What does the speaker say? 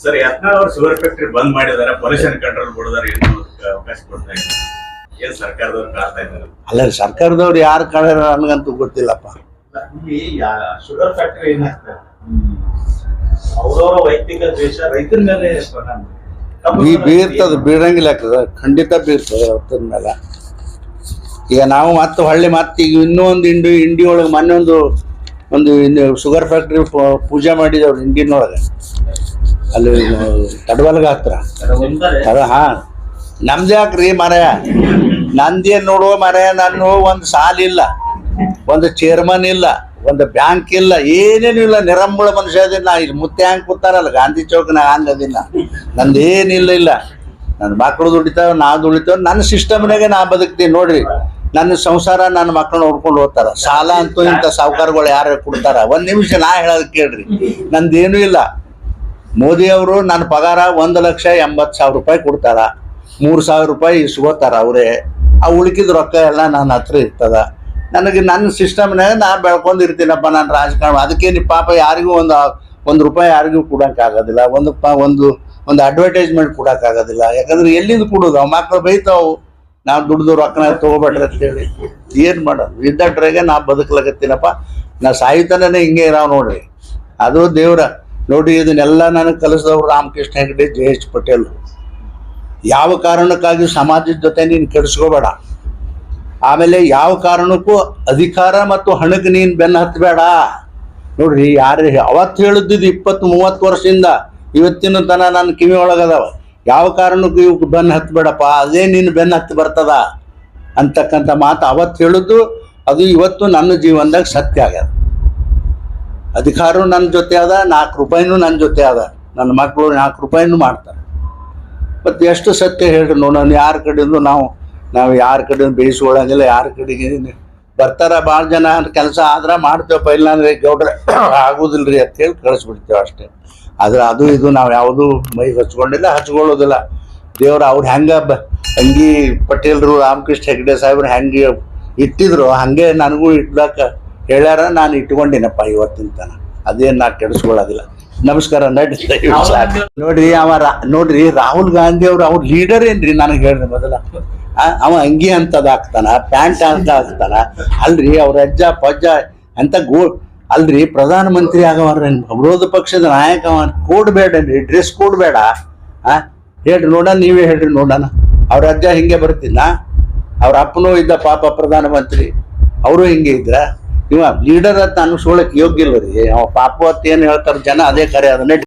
Sir Yatnal ಅವರು sugar factory ಬಂದ್ ಮಾಡಿದಾರೆ ಪೊಲ್ಯೂಷನ್ ಕಂಟ್ರೋಲ್ ಕೊಡಿದಾರೆ ಏನು ಅವಕಾಶ ಕೊಡ್ತಾ ಇದ್ದಾರೆ. ಏನ್ ಸರ್ಕಾರದವ್ರು ಕಾಡ್ತಾ ಇದ್ದಾರೆ? ಅಲ್ಲ ಸರ್ಕಾರದವ್ರು ಯಾರು ಕಳ್ಯಾರ ನನಗಂತೂ ಗೊತ್ತಿಲ್ಲಪ್ಪ. ಇಲ್ಲಿ ಶುಗರ್ ಫ್ಯಾಕ್ಟರಿ ಏನಾಗ್ತದೆ ಅವ್ರವ್ರ ವೈಯಕ್ತಿಕ ದ್ವೇಷ ರೈತರ ಮೇಲೆ ಈ ಬೀರ್ತದ ಬೀಳಂಗಿಲ್ಲ ಆಗ್ತದ ಖಂಡಿತ ಬೀರ್ತದ ರಕ್ತದ ಮೇಲೆ. ಈಗ ನಾವು ಮತ್ತೆ ಹೊಳ್ಳಿ ಮತ್ತೆ ಈಗ ಇನ್ನೂ ಒಂದು ಇಂಡಿ ಇಂಡಿ ಒಳಗೆ ಮೊನ್ನೆ ಒಂದು ಒಂದು ಶುಗರ್ ಫ್ಯಾಕ್ಟ್ರಿ ಪೂಜೆ ಮಾಡಿದವ್ರು ಇಂಡಿನೊಳಗೆ ಅಲ್ಲಿ ತಡವಲ್ಗ ಹತ್ರ ಅದ ಹಾ. ನಮ್ದು ಯಾಕ್ರಿ ಮರ ನಂದೇನ್ ನೋಡುವ ಮರಯ, ನಾನು ಒಂದು ಸಾಲ್ ಇಲ್ಲ, ಒಂದು ಚೇರ್ಮನ್ ಇಲ್ಲ, ಒಂದು ಬ್ಯಾಂಕ್ ಇಲ್ಲ, ಏನೇನು ಇಲ್ಲ. ನಿರಂಬಳ ಮನುಷ್ಯ ಅದಿನ ಇಲ್ಲಿ ಮುತ್ತೆ ಹಂಗೆ ಕೂತಾರಲ್ಲ, ಗಾಂಧಿ ಚೌಕ್ನಾಗ ಹಂಗೆ ಅದೀನಿ ನಾ. ನಂದು ಏನಿಲ್ಲ ಇಲ್ಲ ನನ್ನ ಮಕ್ಕಳು ದುಡಿತಾವ, ನಾ ದುಡಿತಾವ. ನನ್ನ ಸಿಸ್ಟಮ್ನಾಗೆ ನಾ ಬದುಕ್ತೀನಿ ನೋಡ್ರಿ. ನನ್ನ ಸಂಸಾರ ನನ್ನ ಮಕ್ಕಳು ನೋಡ್ಕೊಂಡು ಹೋಗ್ತಾರ ಸಾಲ ಅಂತೂ ಇಂಥ ಸಾಹುಕಾರಗಳು ಯಾರು ಕೊಡ್ತಾರ? ಒಂದ್ ನಿಮಿಷ ನಾ ಹೇಳೋದು ಕೇಳ್ರಿ. ನಂದೇನು ಇಲ್ಲ. ಮೋದಿ ಅವರು ನನ್ನ ಪಗಾರ ಒಂದು ಲಕ್ಷ ಎಂಬತ್ತು ಸಾವಿರ ರೂಪಾಯಿ ಕೊಡ್ತಾರ. ಮೂರು ಸಾವಿರ ರೂಪಾಯಿ ಇಸ್ಕೋತಾರ ಅವರೇ. ಆ ಉಳ್ಕಿದ ರೊಕ್ಕ ಎಲ್ಲ ನನ್ನ ಹತ್ರ ಇರ್ತದ. ನನಗೆ ನನ್ನ ಸಿಸ್ಟಮ್ನಾಗ ನಾ ಬೆಳ್ಕೊಂಡಿರ್ತೀನಪ್ಪ ನಾನು ರಾಜಕಾರಣ. ಅದಕ್ಕೆ ನಿಮ್ಮ ಪಾಪ ಯಾರಿಗೂ ಒಂದು ಒಂದು ರೂಪಾಯಿ ಯಾರಿಗೂ ಕೊಡೋಕ್ಕಾಗೋದಿಲ್ಲ ಒಂದು ಪ, ಒಂದು ಒಂದು ಅಡ್ವರ್ಟೈಸ್ಮೆಂಟ್ ಕೊಡೋಕ್ಕಾಗೋದಿಲ್ಲ ಯಾಕಂದ್ರೆ ಎಲ್ಲಿಂದ ಕೊಡೋದು? ಅವ್ ಮಕ್ಳು ಬೈತಾವು. ನಾವು ದುಡ್ದು ರೊಕ್ಕನ ಅಂತ ಅಂತೇಳಿ. ಏನು ಮಾಡೋದು? ಇದ್ದಟ್ರಾಗೆ ನಾ ಬದುಕಲಾಗತ್ತೀನಪ್ಪ ನಾ ಸಾಹಿತ್ಯನೇ ಹಿಂಗೆ ಇರಾವ್ ನೋಡ್ರಿ. ಅದು ದೇವ್ರ ನೋಡಿ, ಇದನ್ನೆಲ್ಲ ನನಗೆ ಕಲಿಸಿದವರು ರಾಮಕೃಷ್ಣ ಹೆಗಡೆ ಜೆ ಎಚ್ ಪಟೇಲ್. ಯಾವ ಕಾರಣಕ್ಕಾಗಿ ಸಮಾಜದ ಜೊತೆ ನೀನು ಕೆಡಿಸ್ಕೋಬೇಡ? ಆಮೇಲೆ ಯಾವ ಕಾರಣಕ್ಕೂ ಅಧಿಕಾರ ಮತ್ತು ಹಣಕ್ಕೆ ನೀನು ಬೆನ್ನು ಹತ್ತಬೇಡ ನೋಡ್ರಿ, ಯಾರು ಅವತ್ತು ಹೇಳಿದ್ದು ಇಪ್ಪತ್ತು ಮೂವತ್ತು ವರ್ಷದಿಂದ ಇವತ್ತಿನ ತನ ನನ್ನ ಕಿವಿ ಒಳಗದವ. ಯಾವ ಕಾರಣಕ್ಕೂ ಇವ್ ಬೆನ್ನು ಹತ್ತಬೇಡಪ್ಪ ಅದೇ ನೀನು ಬೆನ್ನು ಹತ್ತಿ ಬರ್ತದ. ಅಂತಕ್ಕಂಥ ಮಾತು ಅವತ್ತು ಹೇಳಿದ್ದು, ಅದು ಇವತ್ತು ನನ್ನ ಜೀವನದಾಗ ಸತ್ಯ ಆಗ್ಯದ. ಅಧಿಕಾರವು ನನ್ನ ಜೊತೆ ಅದ, ನಾಲ್ಕು ರೂಪಾಯಿನೂ ನನ್ನ ಜೊತೆ ಅದ. ನನ್ನ ಮಕ್ಕಳು ನಾಲ್ಕು ರೂಪಾಯಿನೂ ಮಾಡ್ತಾರೆ. ಮತ್ತು ಎಷ್ಟು ಸತ್ಯ ಹೇಳ್ರಿ ನಾನು ಯಾರ ಕಡೆಯಿಂದ ನಾವು ನಾವು ಯಾರ ಕಡೆಯಿಂದ ಬೇಯಿಸ್ಕೊಳ್ಳಂಗಿಲ್ಲ, ಯಾರ ಕಡೆಗೆ ಬರ್ತಾರ ಭಾಳ ಜನ ಕೆಲಸ ಆದ್ರೆ ಮಾಡ್ತೇವಪ್ಪ, ಇಲ್ಲಾಂದ್ರೆ ಗೌಡ್ರೆ ರೀ ಅಂತ ಹೇಳಿ ಕಳಿಸ್ಬಿಡ್ತೇವೆ ಅಷ್ಟೇ. ಆದ್ರೆ ಅದು ಇದು ನಾವು ಯಾವುದೂ ಮೈ ಹಚ್ಕೊಂಡಿಲ್ಲ, ಹಚ್ಕೊಳ್ಳೋದಿಲ್ಲ. ದೇವ್ರು ಅವ್ರು ಹೆಂಗೆ ಬ ಅಂಗಿ ಪಟೇಲ್ರು ರಾಮಕೃಷ್ಣ ಹೆಗ್ಡೆ ಸಾಹೇಬ್ರು ಹೆಂಗೆ ಇಟ್ಟಿದ್ರು, ಹಾಗೆ ನನಗೂ ಇಟ್ಲಾಕ ಹೇಳ್ಯಾರ ನಾನು ಇಟ್ಕೊಂಡಿನಪ್ಪ ಇವತ್ತಿನ ತನ ಅದೇನು ನಾ ಕೆಡಿಸ್ಕೊಳ್ಳೋದಿಲ್ಲ. ನಮಸ್ಕಾರ ನಡಿ ದಯವಿಟ್ಟು ಸಾಕು. ನೋಡ್ರಿ ಅವ ನೋಡ್ರಿ ರಾಹುಲ್ ಗಾಂಧಿ ಅವ್ರು ಅವ್ರ ಲೀಡರ್ ಏನ್ರಿ? ನನಗೆ ಹೇಳ್ರಿ ಮೊದಲ. ಅವ ಅಂಗಿ ಅಂತದ ಹಾಕ್ತಾನ ಪ್ಯಾಂಟ್ ಅಂತ ಹಾಕ್ತಾನ. ಅಲ್ರಿ ಅವ್ರ ಅಜ್ಜ ಪಜ್ಜ ಅಂತ ಗೋ ಅಲ್ರಿ ಪ್ರಧಾನ ಮಂತ್ರಿ ಆಗವ್ರ ವಿರೋಧ ಪಕ್ಷದ ನಾಯಕ ಕೋಡ್ ಬೇಡನ್ರಿ ಡ್ರೆಸ್ ಕೋಡ್ ಬೇಡ ಆ ಹೇಳ್ರಿ ನೋಡೋಣ ನೀವೇ ಹೇಳ್ರಿ ನೋಡೋಣ. ಅವ್ರ ಅಜ್ಜ ಹಿಂಗೆ ಬರ್ತಿದ್ನ. ಅವ್ರ ಅಪ್ಪನೂ ಇದ್ದ ಪಾಪ ಪ್ರಧಾನ ಮಂತ್ರಿ ಅವರು ಹಿಂಗೆ ಇದ್ರ. ಇವ ಲೀಡರ್ ಅಂತ ಅನ್ಸ್ಕೊಳಕ್ ಯೋಗ್ಯ ಇಲ್ಲ ರೀ ಅವ ಪಾಪು ಅಂತ ಏನ್ ಹೇಳ್ತಾರ ಜನ ಅದೇ ಕರೆ, ಅದನ್ನೇ